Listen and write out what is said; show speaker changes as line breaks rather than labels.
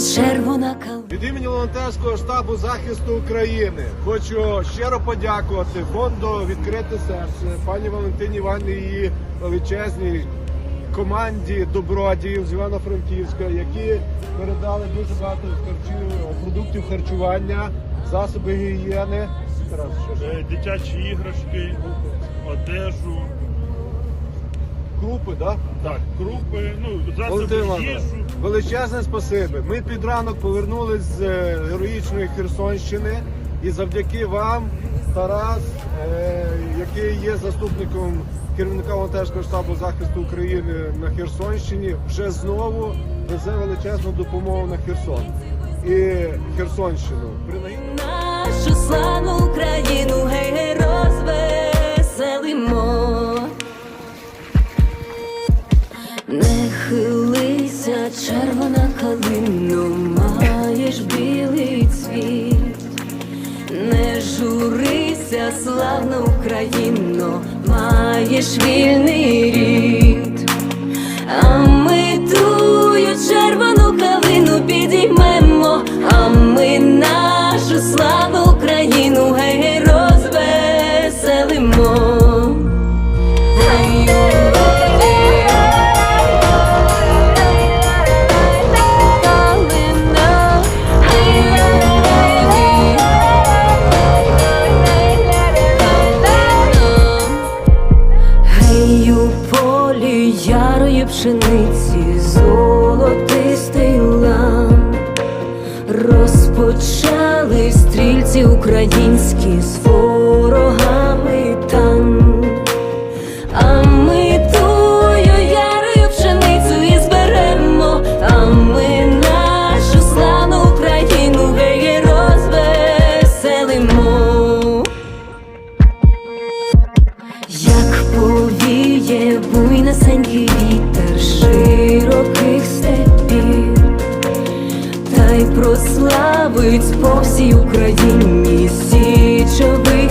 лузі червона калина.
Від імені волонтерського штабу захисту України хочу щиро подякувати фонду Відкрите серце пані Валентині Івановні і її величезній команді добродіїв з Івано-Франківська, які передали дуже багато харчів, продуктів харчування, засоби гігієни.
Е, Дитячі іграшки, одежу,
Крупи, так?
так, крупи, ну,
Валентина
засоби
Івановна,
їжу.
величезне спасибі. Ми під ранок повернулись з е, героїчної Херсонщини і завдяки вам, Тарас, е, який є заступником керівника волонтерського штабу захисту України на Херсонщині, вже знову везе величезну допомогу на Херсон і Херсонщину. Принагідно
Нашу славну Україну, гей, журися, славну Україно, маєш вільний рід. Ярої пшениці, золотистий лан, розпочали стрільці українські з ворогами повіє буйнесенький вітер широких степів, та й прославить по всій Україні січовий